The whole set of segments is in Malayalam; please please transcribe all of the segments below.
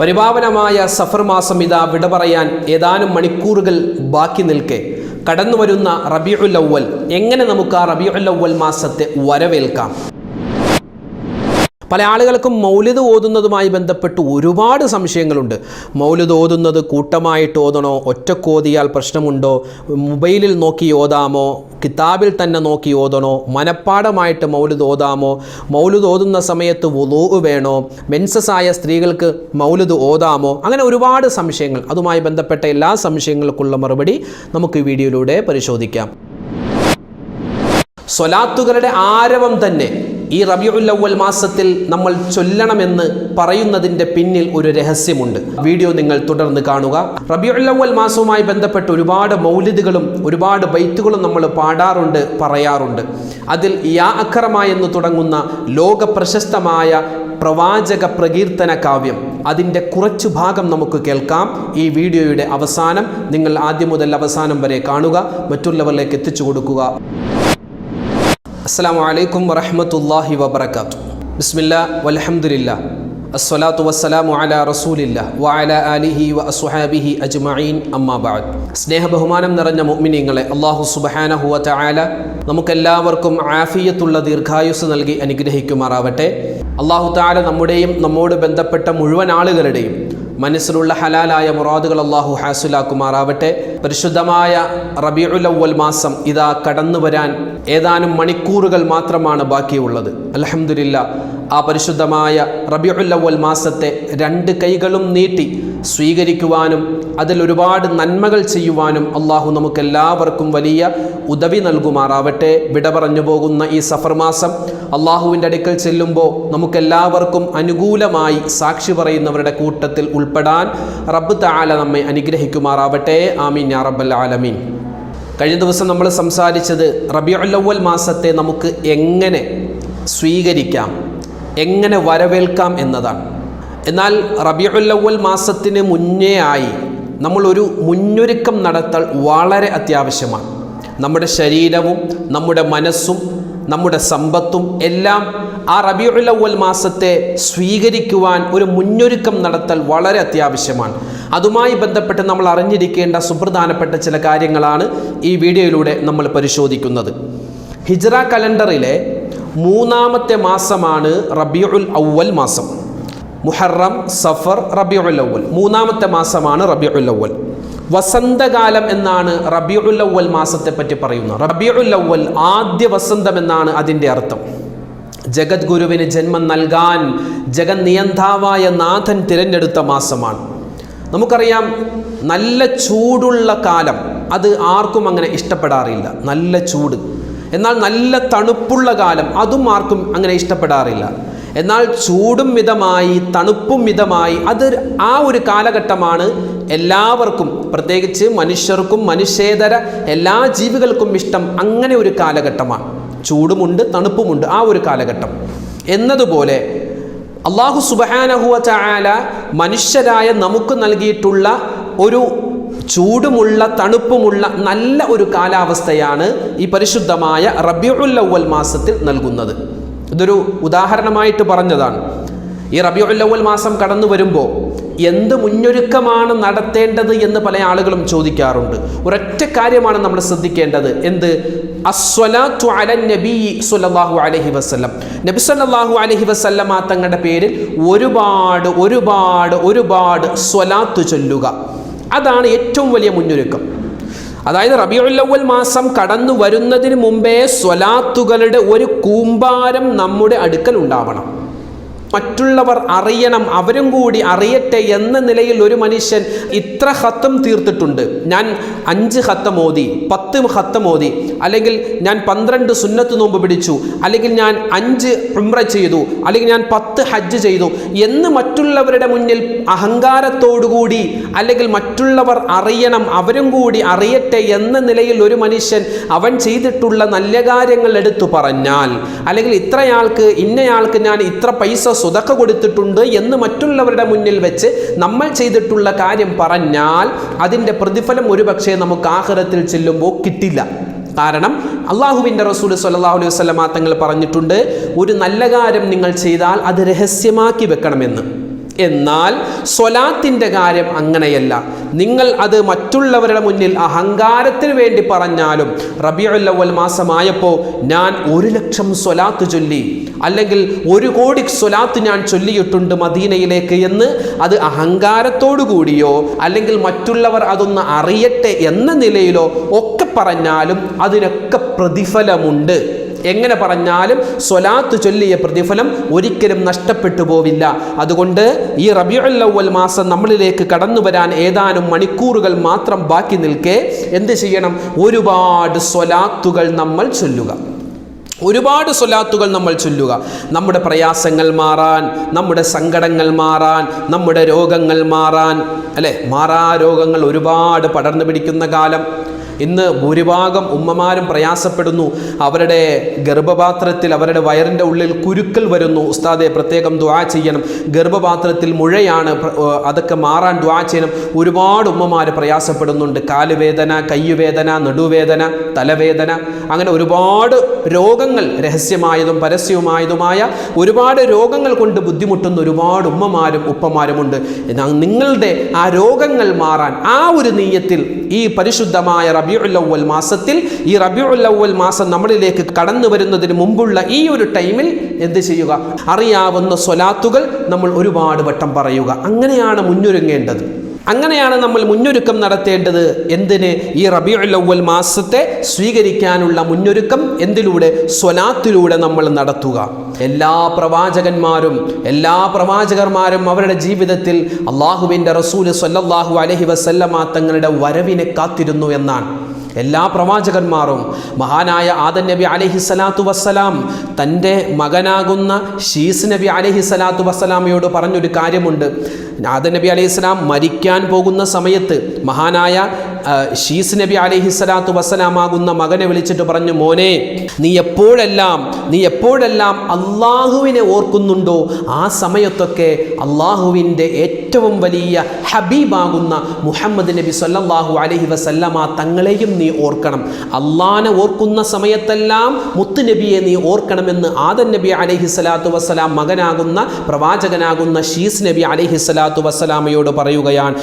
പരിപാവനമായ സഫർ മാസം ഇതാ വിട പറയാൻ ഏതാനും മണിക്കൂറുകൾ ബാക്കി നിൽക്കെ. കടന്നു വരുന്ന റബിയുൽ അവ്വൽ എങ്ങനെ നമുക്ക് ആ റബിയുൽ അവ്വൽ മാസത്തെ വരവേൽക്കാം? പല ആളുകൾക്കും മൗലിത് ഓതുന്നതുമായി ബന്ധപ്പെട്ട് ഒരുപാട് സംശയങ്ങളുണ്ട്. മൗലിത് ഓതുന്നത് കൂട്ടമായിട്ട് ഓതണോ? ഒറ്റക്കോതിയാൽ പ്രശ്നമുണ്ടോ? മൊബൈലിൽ നോക്കി ഓതാമോ? കിതാബിൽ തന്നെ നോക്കി ഓതണോ? മനപ്പാടമായിട്ട് മൗലിദ് ഓതാമോ? മൗലിദ് ഓതുന്ന സമയത്ത് വുളൂ വേണോ? മെൻസസ് ആയ സ്ത്രീകൾക്ക് മൗലിത് ഓതാമോ? അങ്ങനെ ഒരുപാട് സംശയങ്ങൾ. അതുമായി ബന്ധപ്പെട്ട എല്ലാ സംശയങ്ങൾക്കുള്ള മറുപടി നമുക്ക് ഈ വീഡിയോയിലൂടെ പരിശോധിക്കാം. സ്വലാത്തുകളുടെ ആരവം തന്നെ ഈ റബിയുല്ലവൽ മാസത്തിൽ നമ്മൾ ചൊല്ലണമെന്ന് പറയുന്നതിന്റെ പിന്നിൽ ഒരു രഹസ്യമുണ്ട്. വീഡിയോ നിങ്ങൾ തുടർന്ന് കാണുക. റബിയുല്ലവൽ മാസവുമായി ബന്ധപ്പെട്ട് ഒരുപാട് മൗലിദുകളും ഒരുപാട് ബൈത്തുകളും നമ്മൾ പാടാറുണ്ട് പറയാറുണ്ട്. അതിൽ യാ അക്രമ എന്ന് തുടങ്ങുന്ന ലോക പ്രശസ്തമായ പ്രവാചക പ്രകീർത്തന കാവ്യം. അതിന്റെ കുറച്ചു ഭാഗം നമുക്ക് കേൾക്കാം. ഈ വീഡിയോയുടെ അവസാനം നിങ്ങൾ ആദ്യം മുതൽ അവസാനം വരെ കാണുക. മറ്റുള്ളവരിലേക്ക് എത്തിച്ചു കൊടുക്കുക. അസ്സാം വലൈക്കും വറഹമത്തല്ലാഹി വബർക്കാത്തു ബിസ്മില്ല വലഹമുല്ല അസ്വലാത്തു വസ്സലാമു അല റസൂലില്ല വഅല ആലിഹി വ അസുഹാബിഹി അജ്മഈൻ അമ്മാ ബഅദ്. സ്നേഹ ബഹുമാനം നിറഞ്ഞ മുഅ്മിനീങ്ങളെ അല്ലാഹു സുബ്ഹാനഹു വ തആല നമുക്കെല്ലാവർക്കും ആഫിയത്തുള്ള ദീർഘായുസ് നൽകി അനുഗ്രഹിക്കുമാറാവട്ടെ. അള്ളാഹു താല നമ്മുടെയും നമ്മോട് ബന്ധപ്പെട്ട മുഴുവൻ ആളുകളുടെയും മനസ്സിലുള്ള ഹലാലായ മുറാദുകൾ അള്ളാഹു ഹാസുലാക്കുമാറാവട്ടെ. പരിശുദ്ധമായ റബിയുൽ അവ്വൽ മാസം ഇതാ കടന്നു വരാൻ ഏതാനും മണിക്കൂറുകൾ മാത്രമാണ് ബാക്കിയുള്ളത്. അലഹമുല്ല ആ പരിശുദ്ധമായ റബിയുൽ അവ്വൽ മാസത്തെ രണ്ട് കൈകളും നീട്ടി സ്വീകരിക്കുവാനും അതിൽ ഒരുപാട് നന്മകൾ ചെയ്യുവാനും അള്ളാഹു നമുക്കെല്ലാവർക്കും വലിയ ഉദവി നൽകുമാറാവട്ടെ. വിട പറഞ്ഞു പോകുന്ന ഈ സഫർ മാസം അള്ളാഹുവിന്റെ അടുക്കൽ ചെല്ലുമ്പോൾ നമുക്കെല്ലാവർക്കും അനുകൂലമായി സാക്ഷി പറയുന്നവരുടെ കൂട്ടത്തിൽ ഉൾപ്പെടാൻ റബ്ബ് താല നമ്മെ അനുഗ്രഹിക്കുമാറാവട്ടെ. ആമീൻ യാ റബ്ബൽ ആലമീൻ. കഴിഞ്ഞ ദിവസം നമ്മൾ സംസാരിച്ചത് റബിയുല്ലവൽ മാസത്തെ നമുക്ക് എങ്ങനെ സ്വീകരിക്കാം എങ്ങനെ വരവേൽക്കാം എന്നതാണ്. എന്നാൽ റബിയുല്ലവൽ മാസത്തിന് മുന്നേ ആയി നമ്മളൊരു മുന്നൊരുക്കം നടത്തൽ വളരെ അത്യാവശ്യമാണ്. നമ്മുടെ ശരീരവും നമ്മുടെ മനസ്സും നമ്മുടെ സമ്പത്തും എല്ലാം ആ റബിയുല്ലവൽ മാസത്തെ സ്വീകരിക്കുവാൻ ഒരു മുന്നൊരുക്കം നടത്തൽ വളരെ അത്യാവശ്യമാണ്. അതുമായി ബന്ധപ്പെട്ട് നമ്മൾ അറിഞ്ഞിരിക്കേണ്ട സുപ്രധാനപ്പെട്ട ചില കാര്യങ്ങളാണ് ഈ വീഡിയോയിലൂടെ നമ്മൾ പരിശോധിക്കുന്നത്. ഹിജ്റ കലണ്ടറിലെ മൂന്നാമത്തെ മാസമാണ് റബിയുൽ അവൽ മാസം. മുഹറം സഫർ റബിയുൽ അവൽ മൂന്നാമത്തെ മാസമാണ് റബിയുൽ അവൽ വസന്തകാലം എന്നാണ് റബിയുൽ അവൽ മാസത്തെ പറ്റി പറയുന്നത്. റബിയുൽ അവൽ ആദ്യ വസന്തം എന്നാണ് അതിന്റെ അർത്ഥം. ജഗദ്ഗുരുവിന് ജന്മം നൽകാൻ ജഗന്നിയന്താവായ നാഥൻ തിരഞ്ഞെടുത്ത മാസമാണ്. നമുക്കറിയാം നല്ല ചൂടുള്ള കാലം അത് ആർക്കും അങ്ങനെ ഇഷ്ടപ്പെടാറില്ല. നല്ല ചൂട്. എന്നാൽ നല്ല തണുപ്പുള്ള കാലം അതും ആർക്കും അങ്ങനെ ഇഷ്ടപ്പെടാറില്ല. എന്നാൽ ചൂടും മിതമായി തണുപ്പും മിതമായി അത് ആ ഒരു കാലഘട്ടമാണ് എല്ലാവർക്കും പ്രത്യേകിച്ച് മനുഷ്യർക്കും മനുഷ്യേതര എല്ലാ ജീവികൾക്കും ഇഷ്ടം അങ്ങനെ ഒരു കാലഘട്ടമാണ്. ചൂടുമുണ്ട് തണുപ്പുമുണ്ട് ആ ഒരു കാലഘട്ടം. എന്നതുപോലെ അള്ളാഹു സുബഹാനഹുവ ചായാല മനുഷ്യരായ നമുക്ക് നൽകിയിട്ടുള്ള ഒരു ചൂടുമുള്ള തണുപ്പുമുള്ള നല്ല ഒരു കാലാവസ്ഥയാണ് ഈ പരിശുദ്ധമായ റബിയുൽ അവൽ മാസത്തിൽ നൽകുന്നത്. ഇതൊരു ഉദാഹരണമായിട്ട് പറഞ്ഞതാണ്. ഈ റബി അവൽ മാസം കടന്നു വരുമ്പോൾ എന്ത് മുന്നൊരുക്കമാണ് നടത്തേണ്ടത് എന്ന് പല ആളുകളും ചോദിക്കാറുണ്ട്. ഒരൊറ്റ കാര്യമാണ് നമ്മൾ ശ്രദ്ധിക്കേണ്ടത്. എന്ത്? അലൈഹി വസല്ലം. നബി സല്ലല്ലാഹു അലൈഹി വസല്ലമ തങ്ങളുടെ പേരിൽ ഒരുപാട് ഒരുപാട് ഒരുപാട് സ്വലാത്ത് ചൊല്ലുക. അതാണ് ഏറ്റവും വലിയ മുന്നൊരുക്കം. അതായത് റബിയുല്ലവൽ മാസം കടന്നു വരുന്നതിന് മുമ്പേ സ്വലാത്തുകളുടെ ഒരു കൂമ്പാരം നമ്മുടെ അടുക്കൽ ഉണ്ടാവണം. മറ്റുള്ളവർ അറിയണം അവരും കൂടി അറിയട്ടെ എന്ന നിലയിൽ ഒരു മനുഷ്യൻ ഇത്ര ഹത്തം തീർത്തിട്ടുണ്ട്. ഞാൻ അഞ്ച് ഹത്ത ഓതി പത്ത് ഹത്ത ഓതി അല്ലെങ്കിൽ ഞാൻ പന്ത്രണ്ട് സുന്നത്ത് നോമ്പ് പിടിച്ചു അല്ലെങ്കിൽ ഞാൻ അഞ്ച് ഉംറ ചെയ്തു അല്ലെങ്കിൽ ഞാൻ പത്ത് ഹജ്ജ് ചെയ്തു എന്ന് മറ്റുള്ളവരുടെ മുന്നിൽ അഹങ്കാരത്തോടുകൂടി അല്ലെങ്കിൽ മറ്റുള്ളവർ അറിയണം അവരും കൂടി അറിയട്ടെ എന്ന നിലയിൽ ഒരു മനുഷ്യൻ അവൻ ചെയ്തിട്ടുള്ള നല്ല കാര്യങ്ങൾ എടുത്തു പറഞ്ഞാൽ അല്ലെങ്കിൽ ഇത്രയാൾക്ക് ഇന്നയാൾക്ക് ഞാൻ ഇത്ര പൈസ സുതക്ക കൊടുത്തിട്ടുണ്ട് എന്ന് മറ്റുള്ളവരുടെ മുന്നിൽ വെച്ച് നമ്മൾ ചെയ്തിട്ടുള്ള കാര്യം പറഞ്ഞാൽ അതിന്റെ പ്രതിഫലം ഒരുപക്ഷെ നമുക്ക് ആഹ്റത്തിൽ ചെല്ലുമ്പോൾ കിട്ടില്ല. കാരണം അള്ളാഹുവിന്റെ റസൂൽ സല്ലാഹു അലൈഹി വസ്ലമാ തങ്ങൾ പറഞ്ഞിട്ടുണ്ട് ഒരു നല്ല കാര്യം നിങ്ങൾ ചെയ്താൽ അത് രഹസ്യമാക്കി വെക്കണമെന്ന്. എന്നാൽ സ്വലാത്തിന്റെ കാര്യം അങ്ങനെയല്ല. നിങ്ങൾ അത് മറ്റുള്ളവരുടെ മുന്നിൽ അഹങ്കാരത്തിന് വേണ്ടി പറഞ്ഞാലും റബിയുല്ലവൽ മാസമായപ്പോൾ ഞാൻ ഒരു ലക്ഷം സ്വലാത്ത് ചൊല്ലി. അല്ലെങ്കിൽ ഒരു കോടി സ്വലാത്ത് ഞാൻ ചൊല്ലിയിട്ടുണ്ട് മദീനയിലേക്ക് എന്ന് അത് അഹങ്കാരത്തോടു കൂടിയോ അല്ലെങ്കിൽ മറ്റുള്ളവർ അതൊന്ന് അറിയട്ടെ എന്ന നിലയിലോ ഒക്കെ പറഞ്ഞാലും അതിനൊക്കെ പ്രതിഫലമുണ്ട്. എങ്ങനെ പറഞ്ഞാലും സ്വലാത്ത് ചൊല്ലിയ പ്രതിഫലം ഒരിക്കലും നഷ്ടപ്പെട്ടു പോവില്ല. അതുകൊണ്ട് ഈ റബിയുല്ലവൽ മാസം നമ്മളിലേക്ക് കടന്നു വരാൻ ഏതാനും മണിക്കൂറുകൾ മാത്രം ബാക്കി നിൽക്കെ എന്ത് ചെയ്യണം? ഒരുപാട് സ്വലാത്തുകൾ നമ്മൾ ചൊല്ലുക. ഒരുപാട് സ്വലാത്തുകൾ നമ്മൾ ചൊല്ലുക. നമ്മുടെ പ്രയാസങ്ങൾ മാറാൻ നമ്മുടെ സങ്കടങ്ങൾ മാറാൻ നമ്മുടെ രോഗങ്ങൾ മാറാൻ അല്ലേ? മാറാ രോഗങ്ങൾ ഒരുപാട് പടർന്നു പിടിക്കുന്ന കാലം. ഇന്ന് ഭൂരിഭാഗം ഉമ്മമാരും പ്രയാസപ്പെടുന്നു. അവരുടെ ഗർഭപാത്രത്തിൽ അവരുടെ വയറിന്റെ ഉള്ളിൽ കുരുക്കൾ വരുന്നു. ഉസ്താദെ പ്രത്യേകം ദ്വാ ചെയ്യണം. ഗർഭപാത്രത്തിൽ മുഴയാണ്. അതൊക്കെ മാറാൻ ദ്വാ ചെയ്യണം. ഒരുപാട് ഉമ്മമാർ പ്രയാസപ്പെടുന്നുണ്ട്. കാലുവേദന കയ്യുവേദന നടുവേദന തലവേദന. അങ്ങനെ ഒരുപാട് രോഗങ്ങൾ രഹസ്യമായതും പരസ്യവുമായതുമായ ഒരുപാട് രോഗങ്ങൾ കൊണ്ട് ബുദ്ധിമുട്ടുന്ന ഒരുപാട് ഉമ്മമാരും ഉപ്പമാരുമുണ്ട്. നിങ്ങളുടെ ആ രോഗങ്ങൾ മാറാൻ ആ ഒരു നീയത്തിൽ ഈ പരിശുദ്ധമായ റബിയുല്ലവൽ മാസത്തിൽ ഈ റബിയുല്ലവൽ മാസം നമ്മളിലേക്ക് കടന്നു വരുന്നതിന് മുമ്പുള്ള ഈ ഒരു ടൈമിൽ എന്ത് ചെയ്യുക? അറിയാവുന്ന സ്വലാത്തുകൾ നമ്മൾ ഒരുപാട് വട്ടം പറയുക. അങ്ങനെയാണ് മുന്നൊരുങ്ങേണ്ടത്. അങ്ങനെയാണ് നമ്മൾ മുന്നൊരുക്കം നടത്തേണ്ടത്. എന്തിന്? ഈ റബിയുല്ലവൽ മാസത്തെ സ്വീകരിക്കാനുള്ള മുന്നൊരുക്കം എന്തിലൂടെ? സ്വലാത്തിലൂടെ നമ്മൾ നടത്തുക. എല്ലാ പ്രവാചകന്മാരും എല്ലാ പ്രവാചകന്മാരും അവരുടെ ജീവിതത്തിൽ അള്ളാഹുവിന്റെ റസൂൽ സല്ലല്ലാഹു അലഹി വസല്ലമ തങ്ങളുടെ വരവിനെ കാത്തിരുന്നു എന്നാണ്. എല്ലാ പ്രവാചകന്മാരും മഹാനായ ആദൻ നബി അലഹി സ്വലാത്തു വസ്സലാം തന്റെ മകനാകുന്ന ഷീസ് നബി അലഹി സ്വലാത്തു വസ്സലാമയോട് പറഞ്ഞൊരു കാര്യമുണ്ട്. ആദൻ നബി അലൈഹി സ്വലാം മരിക്കാൻ പോകുന്ന സമയത്ത് മഹാനായ ഷീസ് നബി അലൈഹി സ്വലാത്തു വസ്സലാമാകുന്ന മകനെ വിളിച്ചിട്ട് പറഞ്ഞു മോനെ നീ എപ്പോഴെല്ലാം നീ എപ്പോഴെല്ലാം അള്ളാഹുവിനെ ഓർക്കുന്നുണ്ടോ? ആ സമയത്തൊക്കെ അള്ളാഹുവിന്റെ ഏറ്റവും വലിയ ഹബീബാകുന്ന മുഹമ്മദ് നബി സല്ലാഹു അലഹി വസല്ലമ തങ്ങളെയും നീ ഓർക്കണം. അള്ളാനെ ഓർക്കുന്ന സമയത്തെല്ലാം മുത്തുനബിയെ നീ ഓർക്കണമെന്ന് ആദൻ നബി അലഹി സ്വലാത്തു വസ്സലാം മകനാകുന്ന പ്രവാചകനാകുന്ന ഷീസ് നബി അലഹി സ്വലാത്തു വസ്സലാമയോട് പറയുകയാണ്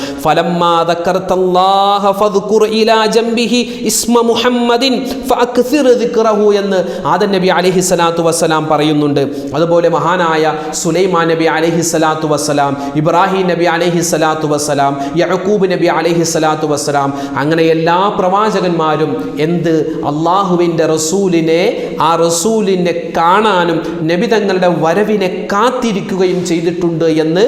എന്ന് ആദൻ നബി അലഹി സ്വലാത്തു വസ്സലാം പറയുന്നുണ്ട്. അതുപോലെ മഹാനായ സുലൈമാൻ നബി അലഹി സ്വലാത്തു വസ്സലാം ഇബ്രാഹിം നബി അലൈഹി സ്വലാത്തു വസ്സലാം യഹക്കൂബ് നബി അലൈഹി സ്വലാത്തു വസ്സലാം അങ്ങനെ എല്ലാ പ്രവാചകന്മാരും എന്ത് അള്ളാഹുവിന്റെ റസൂലിനെ ആ റസൂലിനെ കാണാനും നബി തങ്ങളുടെ വരവിനെ കാത്തിരിക്കുകയും ചെയ്തിട്ടുണ്ട് എന്ന്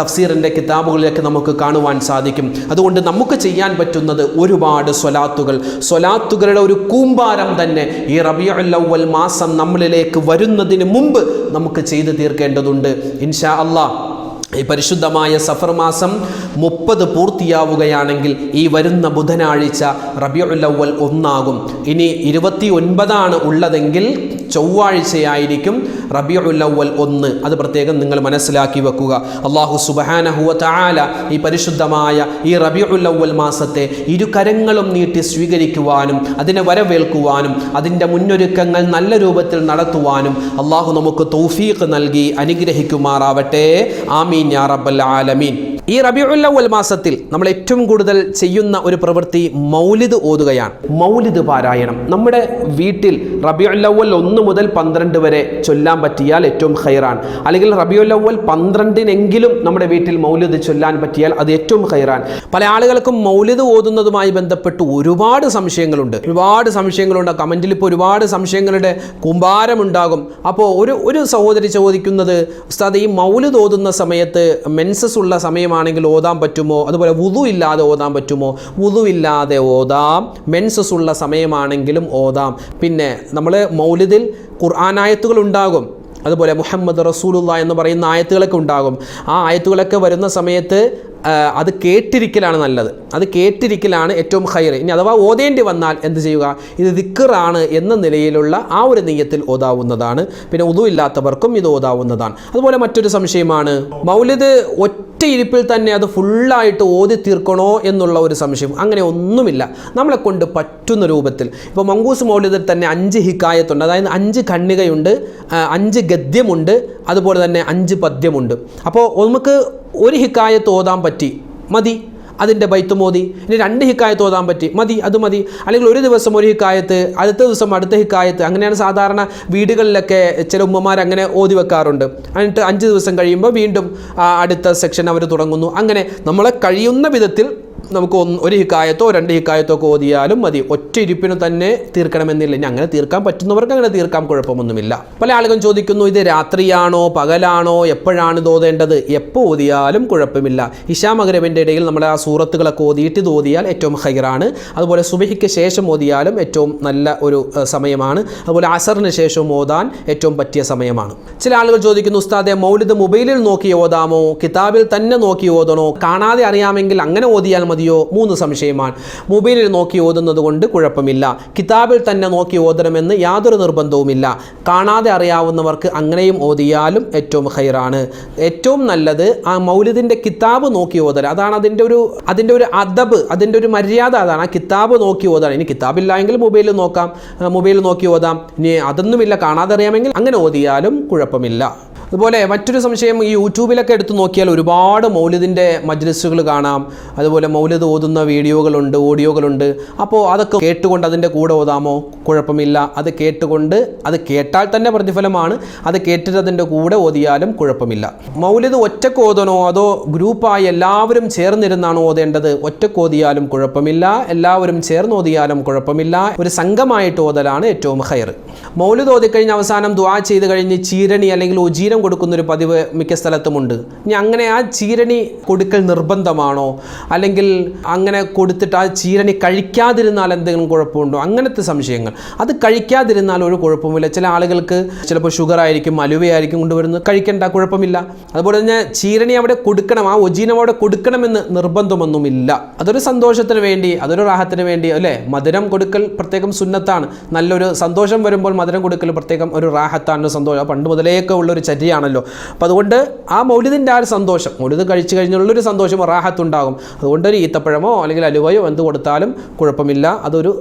തഫ്സീറിന്റെ കിതാബുകളിലൊക്കെ നമുക്ക് കാണുവാൻ സാധിക്കും. അതുകൊണ്ട് നമുക്ക് ചെയ്യാൻ പറ്റുന്നത് ഒരുപാട് സ്വലാത്തുകൾ. സ്വലാത്തുകളുടെ ഒരു കൂമ്പാരം തന്നെ ഈ റബിയുല്ലവൽ മാസം നമ്മളിലേക്ക് വരുന്നതിന് മുമ്പ് നമുക്ക് ചെയ്തു തീർക്കേണ്ടതുണ്ട്. ഇൻഷാ അള്ളാഹ് ഈ പരിശുദ്ധമായ സഫർ മാസം മുപ്പത് പൂർത്തിയാവുകയാണെങ്കിൽ ഈ വരുന്ന ബുധനാഴ്ച റബിയുല്ലവൽ ഒന്നാകും. ഇനി ഇരുപത്തി ഒൻപതാണ് ഉള്ളതെങ്കിൽ ചൊവ്വാഴ്ചയായിരിക്കും. റബിയുല്ലവൽ ഒന്ന്. അത് പ്രത്യേകം നിങ്ങൾ മനസ്സിലാക്കി വെക്കുക. അള്ളാഹു സുബഹാനഹുവ താല ഈ പരിശുദ്ധമായ ഈ റബിയുല്ലവൽ മാസത്തെ ഇരു കരങ്ങളും നീട്ടി സ്വീകരിക്കുവാനും അതിനെ വരവേൽക്കുവാനും അതിന്റെ മുന്നൊരുക്കങ്ങൾ നല്ല രൂപത്തിൽ നടത്തുവാനും അള്ളാഹു നമുക്ക് തൗഫീഖ് നൽകി അനുഗ്രഹിക്കുമാറാവട്ടെ. ആമീൻ യാ റബ്ബൽ ആലമീൻ. ഈ റബിയുല്ലവൽ മാസത്തിൽ നമ്മൾ ഏറ്റവും കൂടുതൽ ചെയ്യുന്ന ഒരു പ്രവൃത്തി മൗലിദ് ഓതുകയാണ്. മൗലിദ് പാരായണം. നമ്മുടെ വീട്ടിൽ റബിയുല്ലവൽ ഒന്ന് മുതൽ പന്ത്രണ്ട് വരെ ചൊല്ലാൻ പറ്റിയാൽ ഏറ്റവും ഹൈറാൻ അല്ലെങ്കിൽ റബിയുല്ലവൽ പന്ത്രണ്ടിനെങ്കിലും നമ്മുടെ വീട്ടിൽ മൗലിദ് ചൊല്ലാൻ പറ്റിയാൽ അത് ഏറ്റവും ഹൈറാൻ പല ആളുകൾക്കും മൗലിദ് ഓതുന്നതുമായി ബന്ധപ്പെട്ട് ഒരുപാട് സംശയങ്ങളുണ്ട്. ഒരുപാട് സംശയങ്ങളുണ്ട്. കമന്റിൽ ഇപ്പോൾ ഒരുപാട് സംശയങ്ങളുടെ കുമ്പാരമുണ്ടാകും. അപ്പോൾ ഒരു ഒരു സഹോദരി ചോദിക്കുന്നത് ഉസ്താദ് ഈ മൗലിദ് ഓതുന്ന സമയത്ത് മെൻസസ് ഉള്ള സമയമാണെങ്കിൽ ഓതാൻ പറ്റുമോ? അതുപോലെ വുതു ഇല്ലാതെ ഓതാൻ പറ്റുമോ? വുതു ഇല്ലാതെ ഓതാം. മെൻസസ് ഉള്ള സമയമാണെങ്കിലും ഓതാം. പിന്നെ നമ്മൾ മൗലിദിൽ ഖുർആാനായത്തുകൾ ഉണ്ടാകും. അതുപോലെ മുഹമ്മദ് റസൂലുള്ള എന്ന് പറയുന്ന ആയത്തുകളൊക്കെ ഉണ്ടാകും. ആ ആയത്തുകളൊക്കെ വരുന്ന സമയത്ത് അത് കേട്ടിരിക്കലാണ് നല്ലത്. അത് കേട്ടിരിക്കലാണ് ഏറ്റവും ഹൈർ ഇനി അഥവാ ഓതേണ്ടി വന്നാൽ എന്ത് ചെയ്യുക? ഇത് ദിക്കറാണ് എന്ന നിലയിലുള്ള ആ ഒരു നെയ്യത്തിൽ ഓതാവുന്നതാണ്. പിന്നെ ഉതു ഇല്ലാത്തവർക്കും ഇത് ഓതാവുന്നതാണ്. അതുപോലെ മറ്റൊരു സംശയമാണ്. മൗലിദ് ഒറ്റ ഒറ്റ ഇരിപ്പിൽ തന്നെ അത് ഫുള്ളായിട്ട് ഓതി തീർക്കണോ എന്നുള്ള ഒരു സംശയം. അങ്ങനെ ഒന്നുമില്ല. നമ്മളെ കൊണ്ട് പറ്റുന്ന രൂപത്തിൽ. ഇപ്പോൾ മങ്കൂസ് മൗലിദിൽ തന്നെ അഞ്ച് ഹിക്കായത്തുണ്ട്. അതായത് അഞ്ച് കണ്ണികയുണ്ട് അഞ്ച് ഗദ്യമുണ്ട് അതുപോലെ തന്നെ അഞ്ച് പദ്യമുണ്ട്. അപ്പോൾ നമുക്ക് ഒരു ഹിക്കായത്ത് ഓതാൻ പറ്റി. മതി. അതിന്റെ ബൈത്ത് മോദി. ഇനി രണ്ട് ഹിക്കായത്ത് ഓതാൻ പറ്റി. മതി അത് മതി. അല്ലെങ്കിൽ ഒരു ദിവസം ഒരു ഹിക്കായത്ത് അടുത്ത ദിവസം അടുത്ത ഹിക്കായത്ത്. അങ്ങനെയാണ് സാധാരണ വീടുകളിലൊക്കെ ചില ഉമ്മമാർ അങ്ങനെ ഓതി വെക്കാറുണ്ട്. എന്നിട്ട് അഞ്ച് ദിവസം കഴിയുമ്പോൾ വീണ്ടും അടുത്ത സെക്ഷൻ അവർ തുടങ്ങുന്നു. അങ്ങനെ നമ്മളെ കഴിയുന്ന വിധത്തിൽ നമുക്ക് ഒരു ഹിക്കായത്തോ രണ്ട് ഹിക്കായത്തോ ഒക്കെ ഓതിയാലും മതി. ഒറ്റ ഇരിപ്പിന് തന്നെ തീർക്കണമെന്നില്ല. ഇനി അങ്ങനെ തീർക്കാൻ പറ്റുന്നവർക്ക് അങ്ങനെ തീർക്കാൻ കുഴപ്പമൊന്നുമില്ല. പല ആളുകളും ചോദിക്കുന്നു ഇത് രാത്രിയാണോ പകലാണോ എപ്പോഴാണ് ഇത് ഓതേണ്ടത് എപ്പോൾ ഓതിയാലും കുഴപ്പമില്ല. ഇഷാ മകരവിന്റെ ഇടയിൽ നമ്മൾ ആ സൂറത്തുകളൊക്കെ ഓതിയിട്ട് ഇത് ഓതിയാൽ ഏറ്റവും ഹൈറാണ് അതുപോലെ സുബഹിക്ക് ശേഷം ഓതിയാലും ഏറ്റവും നല്ല ഒരു സമയമാണ്. അതുപോലെ അസറിന് ശേഷം ഓതാൻ ഏറ്റവും പറ്റിയ സമയമാണ്. ചില ആളുകൾ ചോദിക്കുന്നു ഉസ്താദെ മൗലിദ് മൊബൈലിൽ നോക്കി ഓതാമോ? കിതാബിൽ തന്നെ നോക്കി ഓതണോ? കാണാതെ അറിയാമെങ്കിൽ അങ്ങനെ ഓതിയാൽ മതിയോ? മൂന്ന് സംശയമാണ്. മൊബൈലിൽ നോക്കി ഓതുന്നത് കൊണ്ട് കുഴപ്പമില്ല. കിതാബിൽ തന്നെ നോക്കി ഓതണമെന്ന് യാതൊരു നിർബന്ധവുമില്ല. കാണാതെ അറിയാവുന്നവർക്ക് അങ്ങനെയും ഓതിയാലും ഏറ്റവും ഹൈറാണ്. ഏറ്റവും നല്ലത് ആ മൗലിദിന്റെ കിതാബ് നോക്കി ഓതൽ. അതാണ് അതിന്റെ ഒരു അതിന്റെ ഒരു അദബ് അതിന്റെ ഒരു മര്യാദ അതാണ്. ആ കിതാബ് നോക്കി ഓതാണ് ഇനി കിതാബില്ലായെങ്കിൽ മൊബൈലിൽ നോക്കാം. മൊബൈലിൽ നോക്കി ഓതാം. ഇനി അതൊന്നുമില്ല. കാണാതെ അറിയാമെങ്കിൽ അങ്ങനെ ഓതിയാലും കുഴപ്പമില്ല. അതുപോലെ മറ്റൊരു സംശയം ഈ യൂട്യൂബിലൊക്കെ എടുത്തു നോക്കിയാൽ ഒരുപാട് മൗലിദിന്റെ മജ്ലിസുകൾ കാണാം. അതുപോലെ മൗലിദ് ഓതുന്ന വീഡിയോകളുണ്ട് ഓഡിയോകളുണ്ട്. അപ്പോൾ അതൊക്കെ കേട്ടുകൊണ്ട് അതിന്റെ കൂടെ ഓതാമോ? കുഴപ്പമില്ല. അത് കേട്ടുകൊണ്ട് അത് കേട്ടാൽ തന്നെ പ്രതിഫലമാണ്. അത് കേട്ടിട്ട് അതിന്റെ കൂടെ ഓതിയാലും കുഴപ്പമില്ല. മൗലിദ് ഒറ്റയ്ക്ക് ഓതണോ അതോ ഗ്രൂപ്പായി എല്ലാവരും ചേർന്നിരുന്നാണോ ഓതേണ്ടത്? ഒറ്റയ്ക്ക് ഓതിയാലും കുഴപ്പമില്ല. എല്ലാവരും ചേർന്ന് ഓതിയാലും കുഴപ്പമില്ല. ഒരു സംഘമായിട്ട് ഓതലാണ് ഏറ്റവും ഹയർ മൗലിദ് ഓതിക്കഴിഞ്ഞ് അവസാനം ദ്വാ ചെയ്ത് കഴിഞ്ഞ് ചീരണി അല്ലെങ്കിൽ ഉജീരം കൊടുക്കുന്ന ഒരു പതിവ് മിക്ക സ്ഥലത്തുമുണ്ട്. ഇനി അങ്ങനെ ആ ചീരണി കൊടുക്കൽ നിർബന്ധമാണോ? അല്ലെങ്കിൽ അങ്ങനെ കൊടുത്തിട്ട് ആ ചീരണി കഴിക്കാതിരുന്നാൽ എന്തെങ്കിലും കുഴപ്പമുണ്ടോ? അങ്ങനത്തെ സംശയങ്ങൾ. അത് കഴിക്കാതിരുന്നാൽ ഒരു കുഴപ്പമില്ല ചില ആളുകൾക്ക് ചിലപ്പോൾ ഷുഗർ ആയിരിക്കും അലുവയായിരിക്കും കൊണ്ടുവരുന്നത്. കഴിക്കേണ്ട കുഴപ്പമില്ല. അതുപോലെ തന്നെ ചീരണി അവിടെ കൊടുക്കണം ആ ഒജീനം അവിടെ കൊടുക്കണമെന്ന് നിർബന്ധമൊന്നുമില്ല. അതൊരു സന്തോഷത്തിന് വേണ്ടി അതൊരു റാഹത്തിന് വേണ്ടി അല്ലേ? മധുരം കൊടുക്കൽ പ്രത്യേകം സുന്നത്താണ്. നല്ലൊരു സന്തോഷം വരുമ്പോൾ മധുരം കൊടുക്കൽ പ്രത്യേകം ഒരു റാഹത്താണ് സന്തോഷം. പണ്ട് മുതലേക്കുള്ള ഒരു ഒരു ചര്യയാണല്ലോ അപ്പോൾ അതുകൊണ്ട് ആ മൗലിദിന്റെ ആ ഒരു സന്തോഷം മൗലിദ് കഴിച്ചു കഴിഞ്ഞുള്ളൊരു സന്തോഷം റാഹത്തുണ്ടാകും. അതുകൊണ്ട് ഒരു ഈത്തപ്പഴമോ അല്ലെങ്കിൽ അലുവയോ എന്ത് കൊടുത്താലും കുഴപ്പമില്ല. അതൊരു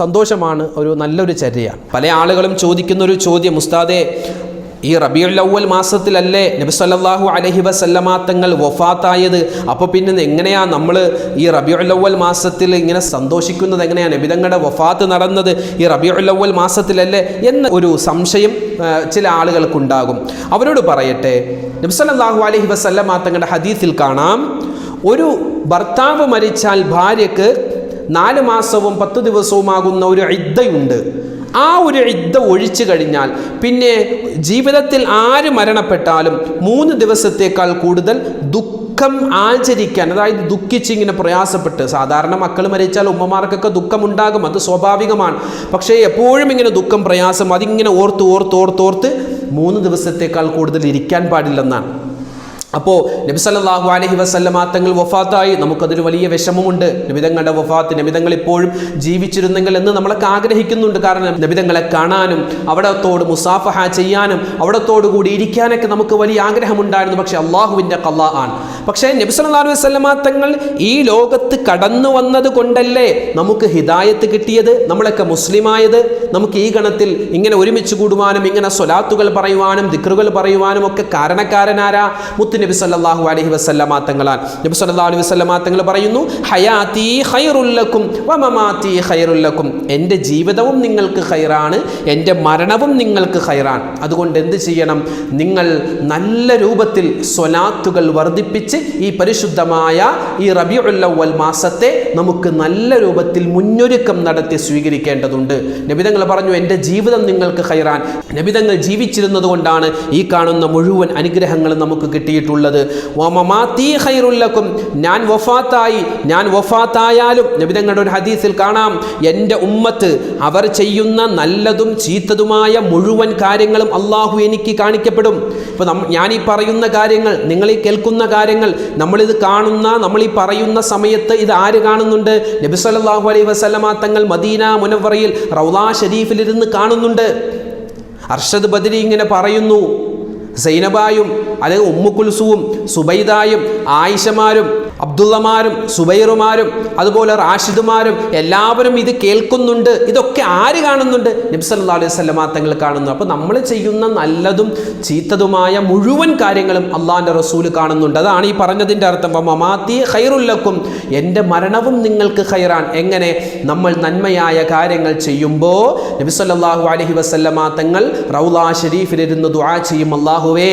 സന്തോഷമാണ് ഒരു നല്ലൊരു ചര്യയാണ്. പല ആളുകളും ചോദിക്കുന്ന ഒരു ചോദ്യം ഉസ്താദെ ഈ റബിയുൽ അവൽ മാസത്തിലല്ലേ നബി സല്ലാഹു അലഹി വസല്ലമ തങ്ങൾ വഫാത്തായത്? അപ്പോൾ പിന്നെ എങ്ങനെയാ നമ്മൾ ഈ റബിയുൽ അവൽ മാസത്തിൽ ഇങ്ങനെ സന്തോഷിക്കുന്നത്? എങ്ങനെയാണ് നബിതങ്ങളുടെ വഫാത്ത് നടന്നത്? ഈ റബിയുൽ അവൽ മാസത്തിലല്ലേ എന്ന ഒരു സംശയം ചില ആളുകൾക്കുണ്ടാകും. അവരോട് പറയട്ടെ നബി സല്ലാഹു അലഹി വസല്ലമ തങ്ങളുടെ ഹദീസിൽ കാണാം ഒരു ഭർത്താവ് മരിച്ചാൽ ഭാര്യക്ക് നാല് മാസവും പത്ത് ദിവസവുമാകുന്ന ഒരു ഇദ്ദയുണ്ട്. ആ ഒരു ഇദ്ദ ഒഴിച്ചു കഴിഞ്ഞാൽ പിന്നെ ജീവിതത്തിൽ ആര് മരണപ്പെട്ടാലും മൂന്ന് ദിവസത്തേക്കാൾ കൂടുതൽ ദുഃഖം ആചരിക്കാൻ അതായത് ദുഃഖിച്ചിങ്ങനെ പ്രയാസപ്പെട്ട് സാധാരണ മക്കൾ മരിച്ചാൽ ഉമ്മമാർക്കൊക്കെ ദുഃഖമുണ്ടാകും അത് സ്വാഭാവികമാണ്. പക്ഷേ എപ്പോഴും ഇങ്ങനെ ദുഃഖം പ്രയാസം അതിങ്ങനെ ഓർത്ത് ഓർത്ത് ഓർത്ത് ഓർത്ത് മൂന്ന് ദിവസത്തേക്കാൾ കൂടുതൽ ഇരിക്കാൻ പാടില്ലെന്നാണ്. അപ്പോൾ നബി സല്ലല്ലാഹു അലൈഹി വസല്ലമ തങ്ങൾ വഫാത്തായി. നമുക്കതൊരു വലിയ വിഷമമുണ്ട്. നബിതങ്ങളുടെ വഫാത്ത് നബിതങ്ങൾ ഇപ്പോഴും ജീവിച്ചിരുന്നെങ്കിൽ എന്ന് നമ്മളൊക്കെ ആഗ്രഹിക്കുന്നുണ്ട്. കാരണം നബിതങ്ങളെ കാണാനും അവിടത്തോട് മുസാഫഹ ചെയ്യാനും അവിടത്തോട് കൂടി ഇരിക്കാനൊക്കെ നമുക്ക് വലിയ ആഗ്രഹമുണ്ടായിരുന്നു. പക്ഷെ അള്ളാഹുവിന്റെ കല്ലാ ആണ്. പക്ഷേ നബി സല്ലല്ലാഹു അലൈഹി വസല്ലമ തങ്ങൾ ഈ ലോകത്ത് കടന്നു വന്നത് കൊണ്ടല്ലേ നമുക്ക് ഹിദായത്ത് കിട്ടിയത്? നമ്മളൊക്കെ മുസ്ലിമായത്? നമുക്ക് ഈ ഗണത്തിൽ ഇങ്ങനെ ഒരുമിച്ച് കൂടുവാനും ഇങ്ങനെ സ്വലാത്തുകൾ പറയുവാനും ദിക്റുകൾ പറയുവാനും ഒക്കെ കാരണക്കാരനാരാ? മുത്ത് നബി സല്ലല്ലാഹു അലൈഹി വസല്ലമ തങ്ങളാണ് നബി സല്ലല്ലാഹു അലൈഹി വസല്ലമ തങ്ങൾ പറയുന്നു ഹയാത്തി ഹൈറുല്ലക്കും വമമാത്തി ഖൈറുല്ലക്കും എന്റെ ജീവിതവും നിങ്ങൾക്ക് ഹൈറാണ് എന്റെ മരണവും നിങ്ങൾക്ക് ഹൈറാണ് അതുകൊണ്ട് എന്ത് ചെയ്യണം? നിങ്ങൾ നല്ല രൂപത്തിൽ സ്വലാത്തുകൾ വർദ്ധിപ്പിച്ച് ഈ പരിശുദ്ധമായ ഈ റബീഉൽ അവ്വൽ മാസത്തെ നമുക്ക് നല്ല രൂപത്തിൽ മുന്നൊരുക്കം നടത്തി സ്വീകരിക്കേണ്ടതുണ്ട്. നബിതങ്ങൾ പറഞ്ഞു എന്റെ ജീവിതം നിങ്ങൾക്ക് ഖൈറാൻ നബിതങ്ങൾ ജീവിച്ചിരുന്നത് കൊണ്ടാണ് ഈ കാണുന്ന മുഴുവൻ അനുഗ്രഹങ്ങളും നമുക്ക് കിട്ടിയിട്ടുള്ളത്. വമമാത്തി ഹൈറുല്ലക്കും ഞാൻ വഫാത്തായി. ഞാൻ വഫാത്തായാലും നബിതങ്ങളുടെ ഒരു ഹദീസിൽ കാണാം എന്റെ ഉമ്മത്ത് അവർ ചെയ്യുന്ന നല്ലതും ചീത്തതുമായ മുഴുവൻ കാര്യങ്ങളും അള്ളാഹു എനിക്ക് കാണിക്കപ്പെടും. ഇപ്പോൾ നം ഞാൻ ഈ പറയുന്ന കാര്യങ്ങൾ നിങ്ങൾ ഈ കേൾക്കുന്ന കാര്യങ്ങൾ നമ്മളിത് കാണുന്ന നമ്മൾ ഈ പറയുന്ന സമയത്ത് ഇത് ആര് കാണുന്നുണ്ട്? നബി സല്ലാഹു അലൈഹി വസല്ലമ തങ്ങൾ മദീന മുനവറയിൽ റൗലാ ഷരീഫിലിരുന്ന് കാണുന്നുണ്ട്. അർഷദ് ബദരി ഇങ്ങനെ പറയുന്നു സൈനബായും അല്ലെങ്കിൽ ഉമ്മുക്കുൽസുവും സുബൈദായും ആയിഷമാരും അബ്ദുള്ളമാരും സുബൈറുമാരും അതുപോലെ റാഷിദുമാരും എല്ലാവരും ഇത് കേൾക്കുന്നുണ്ട്. ഇതൊക്കെ ആര് കാണുന്നുണ്ട്? നബ്സല്ലാ അലൈഹി സ്വലമാ തങ്ങൾ കാണുന്നു. അപ്പോൾ നമ്മൾ ചെയ്യുന്ന നല്ലതും ചീത്തതുമായ മുഴുവൻ കാര്യങ്ങളും അള്ളാഹിന്റെ റസൂൽ കാണുന്നുണ്ട്. അതാണ് ഈ പറഞ്ഞതിന്റെ അർത്ഥം. മമാത്തി ഹൈറുല്ലക്കും എന്റെ മരണവും നിങ്ങൾക്ക് ഹൈറാൻ എങ്ങനെ? നമ്മൾ നന്മയായ കാര്യങ്ങൾ ചെയ്യുമ്പോൾ നബിസല്ലാഹു അലഹി വസല്ലമാ തങ്ങൾ റൗലാ ഷരീഫിലിരുന്ന് ദുആ ചെയ്യും. അള്ളാഹുവേ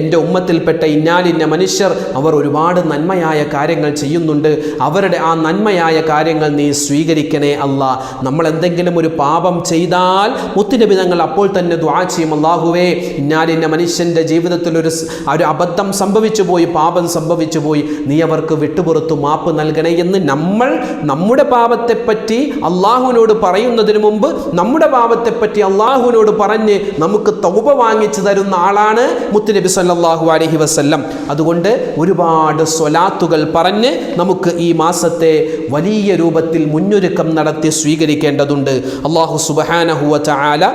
എന്റെ ഉമ്മത്തിൽപ്പെട്ട ഇന്നാലിന്ന മനുഷ്യർ അവർ ഒരുപാട് നന്മയായ കാര്യങ്ങൾ ചെയ്യുന്നുണ്ട്. അവരുടെ ആ നന്മയായ കാര്യങ്ങൾ നീ സ്വീകരിക്കണേ അല്ല. നമ്മൾ എന്തെങ്കിലും ഒരു പാപം ചെയ്താൽ മുത്തുനബി തങ്ങൾ അപ്പോൾ തന്നെ ദുആ ചെയ്യും. അള്ളാഹുവേ ഇന്നാലിന്ന മനുഷ്യന്റെ ജീവിതത്തിൽ ഒരു ഒരു അബദ്ധം സംഭവിച്ചു പോയി പാപം സംഭവിച്ചു പോയി. നീ അവർക്ക് വിട്ടുപുറത്തു മാപ്പ് നൽകണേ എന്ന് നമ്മൾ നമ്മുടെ പാപത്തെപ്പറ്റി അള്ളാഹുവിനോട് പറയുന്നതിന് മുമ്പ് നമ്മുടെ പാപത്തെപ്പറ്റി അള്ളാഹുവിനോട് പറഞ്ഞ് നമുക്ക് തൗപ വാങ്ങിച്ചു തരുന്ന ആളാണ് മുത്തുനബി സല്ലാഹു അലഹി വസ്ല്ലം. അതുകൊണ്ട് ഒരുപാട് സ്വലാത്തുകൾ പറഞ്ഞ് നമുക്ക് ഈ മാസത്തെ വലിയ രൂപത്തിൽ മുന്നൊരുക്കം നടത്തി സ്വീകരിക്കേണ്ടതുണ്ട്. അള്ളാഹു സുബഹാനഹുവ ചാല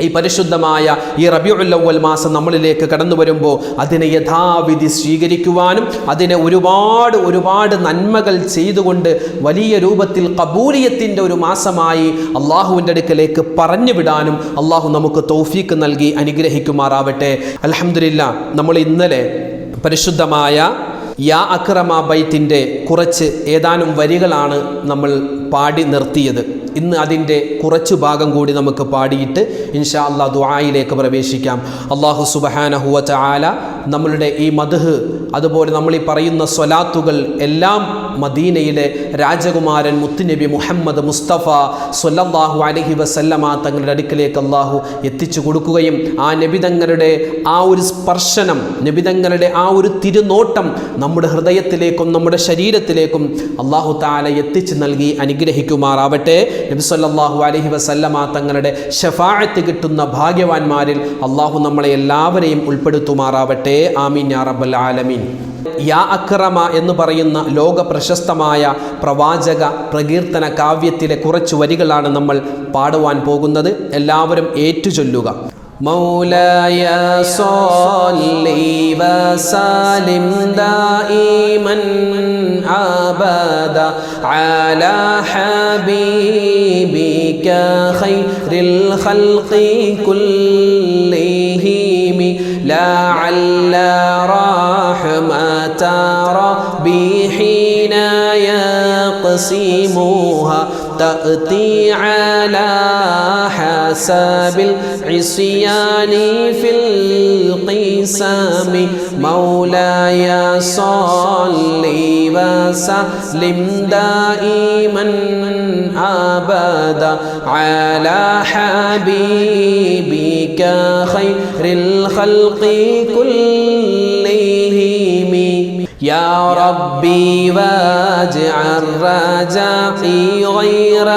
ഈ പരിശുദ്ധമായ ഈ റബിയുല്ലവൽ മാസം നമ്മളിലേക്ക് കടന്നു വരുമ്പോൾ അതിനെ യഥാവിധി സ്വീകരിക്കുവാനും അതിനെ ഒരുപാട് ഒരുപാട് നന്മകൾ ചെയ്തുകൊണ്ട് വലിയ രൂപത്തിൽ കബൂലിയത്തിന്റെ ഒരു മാസമായി അള്ളാഹുവിന്റെ അടുക്കലേക്ക് പറഞ്ഞു വിടാനും അള്ളാഹു നമുക്ക് തൗഫീക്ക് നൽകി അനുഗ്രഹിക്കുമാറാവട്ടെ. അലഹമില്ല നമ്മൾ ഇന്നലെ പരിശുദ്ധമായ യാ അക്രമ ബൈത്തിന്റെ കുറച്ച് ഏതാനും വരികളാണ് നമ്മൾ പാടി നിർത്തിയത്. ഇന്ന് അതിന്റെ കുറച്ച് ഭാഗം കൂടി നമുക്ക് പാടിയിട്ട് ഇൻഷാ അള്ളാഹ് ദുആയിലേക്ക് പ്രവേശിക്കാം. അള്ളാഹു സുബഹാനഹുവ ചാല നമ്മളുടെ ഈ മധുഹ് അതുപോലെ നമ്മൾ ഈ പറയുന്ന സ്വലാത്തുകൾ എല്ലാം മദീനയിലെ രാജകുമാരൻ മുത്തുനബി മുഹമ്മദ് മുസ്തഫ സ്വല്ലല്ലാഹു അലഹി വസല്ലമ തങ്ങളുടെ അടുക്കലേക്ക് അള്ളാഹു എത്തിച്ചു കൊടുക്കുകയും ആ നബിതങ്ങളുടെ ആ ഒരു സ്പർശനം നബിതങ്ങളുടെ ആ ഒരു തിരുനോട്ടം നമ്മുടെ ഹൃദയത്തിലേക്കും നമ്മുടെ ശരീരത്തിലേക്കും അള്ളാഹു താല എത്തിച്ചു നൽകി അനുഗ്രഹിക്കുമാറാവട്ടെ. നബി സല്ലാഹു അലഹി വസല്ലമ തങ്ങളുടെ ഷഫാഅത്ത് കിട്ടുന്ന ഭാഗ്യവാന്മാരിൽ അള്ളാഹു നമ്മളെ എല്ലാവരെയും ഉൾപ്പെടുത്തുമാറാവട്ടെ. ആമീൻ യാ റബ്ബൽ ആലമീൻ യാ അക്രമ എന്ന് പറയുന്ന ലോക പ്രശസ്തമായ പ്രവാചക പ്രകീർത്തന കാവ്യത്തിലെ കുറച്ച് വരികളാണ് നമ്മൾ പാടുവാൻ പോകുന്നത് എല്ലാവരും ഏറ്റുചൊല്ലുക مولاي صل وسلم دائما ابدا على حبيبك خير الخلق كلهم لعل رحمة ربي حين يقسمها تأتي على حسب العصيان في القسم مولاي صل وسلم دائما أبدا على حبيبك خير الخلق كلهم. يا ربي واجعل رجائي غير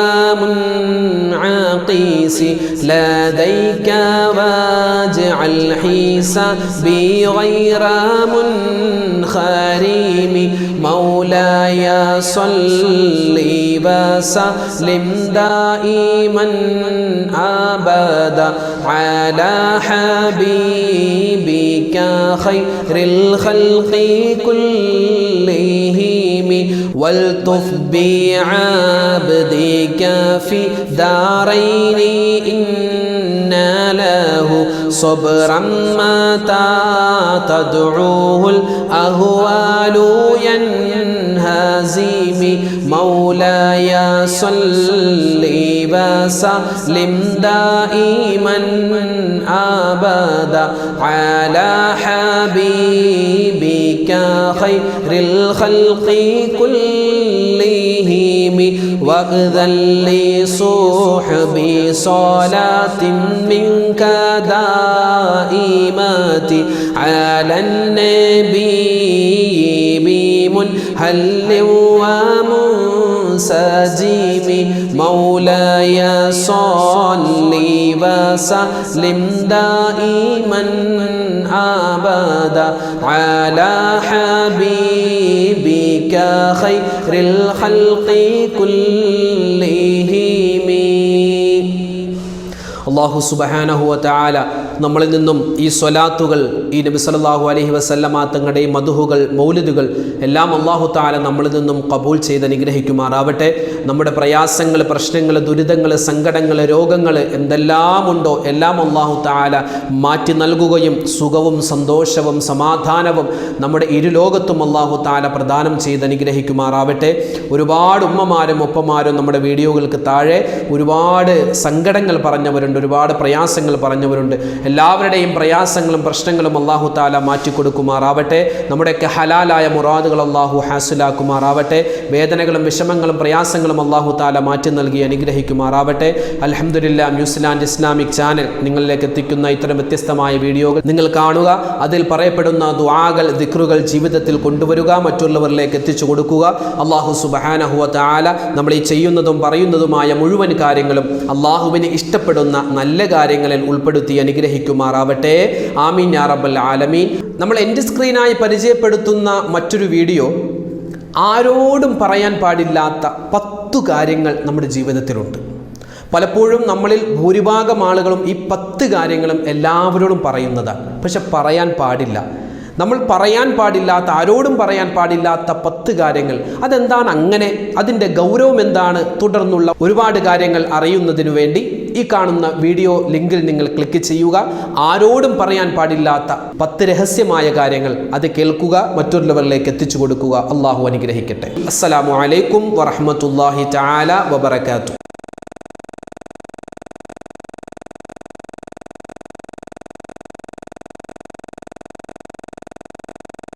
منعقيس. لديك واجعل حسابي غير منخرم. مولاي صل وسلم دائما أبدا على حبيبك خير الخلق كلهم. والطف بعبدك في دارين إن له صبرا متى تدعوه الأهوال ينهزم مولاي صل وسلم دائما أبدا على حبيبك خير الخلق كلهم. واذن لصحبي صلاة منك دائمات على النبي. حل ومنسجم. مولاي صلي وسلم دائما أبدا على حبيبك خير الخلق كلهم. الله سبحانه وتعالى നമ്മളിൽ നിന്നും ഈ സ്വലാത്തുകൾ ഈ നബി സല്ലല്ലാഹു അലഹി വസല്ലമ തങ്ങളുടെ മധുഹുകൾ മൗലിദുകൾ എല്ലാം അള്ളാഹു താല നമ്മളിൽ നിന്നും കബൂൾ ചെയ്ത് അനുഗ്രഹിക്കുമാറാവട്ടെ. നമ്മുടെ പ്രയാസങ്ങൾ പ്രശ്നങ്ങൾ ദുരിതങ്ങൾ സങ്കടങ്ങൾ രോഗങ്ങൾ എന്തെല്ലാം ഉണ്ടോ എല്ലാം അള്ളാഹു താല മാറ്റി നൽകുകയും സുഖവും സന്തോഷവും സമാധാനവും നമ്മുടെ ഇരുലോകത്തും അള്ളാഹു താല പ്രദാനം ചെയ്ത് അനുഗ്രഹിക്കുമാറാവട്ടെ. ഒരുപാട് ഉമ്മമാരും ഒപ്പമാരും നമ്മുടെ വീഡിയോകൾക്ക് താഴെ ഒരുപാട് സങ്കടങ്ങൾ പറഞ്ഞവരുണ്ട് ഒരുപാട് പ്രയാസങ്ങൾ പറഞ്ഞവരുണ്ട്. എല്ലാവരുടെയും പ്രയാസങ്ങളും പ്രശ്നങ്ങളും അള്ളാഹു താല മാറ്റിക്കൊടുക്കുമാറാവട്ടെ. നമ്മുടെയൊക്കെ ഹലാലായ മുറാദുകൾ അള്ളാഹു ഹാസിലാക്കുമാറാവട്ടെ. വേദനകളും വിഷമങ്ങളും പ്രയാസങ്ങളും അള്ളാഹു താല മാറ്റി നൽകി അനുഗ്രഹിക്കുമാറാവട്ടെ. അലഹമുല്ല ന്യൂസിലാൻഡ് ഇസ്ലാമിക് ചാനൽ നിങ്ങളിലേക്ക് എത്തിക്കുന്ന ഇത്തരം വ്യത്യസ്തമായ വീഡിയോകൾ നിങ്ങൾ കാണുക. അതിൽ പറയപ്പെടുന്ന ദുആകൾ ദിക്റുകൾ ജീവിതത്തിൽ കൊണ്ടുവരിക മറ്റുള്ളവരിലേക്ക് എത്തിച്ചു കൊടുക്കുക. അള്ളാഹു സുബഹാനഹുവ താല നമ്മൾ ഈ ചെയ്യുന്നതും പറയുന്നതുമായ മുഴുവൻ കാര്യങ്ങളും അള്ളാഹുവിന് ഇഷ്ടപ്പെടുന്ന നല്ല കാര്യങ്ങളിൽ ഉൾപ്പെടുത്തി അനുഗ്രഹിക്കുമാറാവട്ടെ. ആമീൻ യാ റബ്ബൽ ആലമീൻ. നമ്മൾ എന്റെ സ്ക്രീനായി പരിചയപ്പെടുത്തുന്ന മറ്റൊരു വീഡിയോ ആരോടും പറയാൻ പാടില്ലാത്ത പത്തു കാര്യങ്ങൾ നമ്മുടെ ജീവിതത്തിലുണ്ട്. പലപ്പോഴും നമ്മളിൽ ഭൂരിഭാഗം ആളുകളും ഈ പത്ത് കാര്യങ്ങളും എല്ലാവരോടും പറയുന്നതാണ്. പക്ഷെ പറയാൻ പാടില്ല. നമ്മൾ പറയാൻ പാടില്ലാത്ത ആരോടും പറയാൻ പാടില്ലാത്ത പത്ത് കാര്യങ്ങൾ. അതെന്താണ് അങ്ങനെ? അതിന്റെ ഗൗരവം എന്താണ്? തുടർന്നുള്ള ഒരുപാട് കാര്യങ്ങൾ അറിയുന്നതിനു വേണ്ടി ഈ കാണുന്ന വീഡിയോ ലിങ്കിൽ നിങ്ങൾ ക്ലിക്ക് ചെയ്യുക. ആരോടും പറയാൻ പാടില്ലാത്ത പത്ത് രഹസ്യമായ കാര്യങ്ങൾ അത് കേൾക്കുക മറ്റുള്ളവരിലേക്ക് എത്തിച്ചു കൊടുക്കുക. അള്ളാഹു അനുഗ്രഹിക്കട്ടെ. അസ്സലാമു അലൈക്കും വറഹമത്തല്ലാഹി തആല വബറകാതുഹു.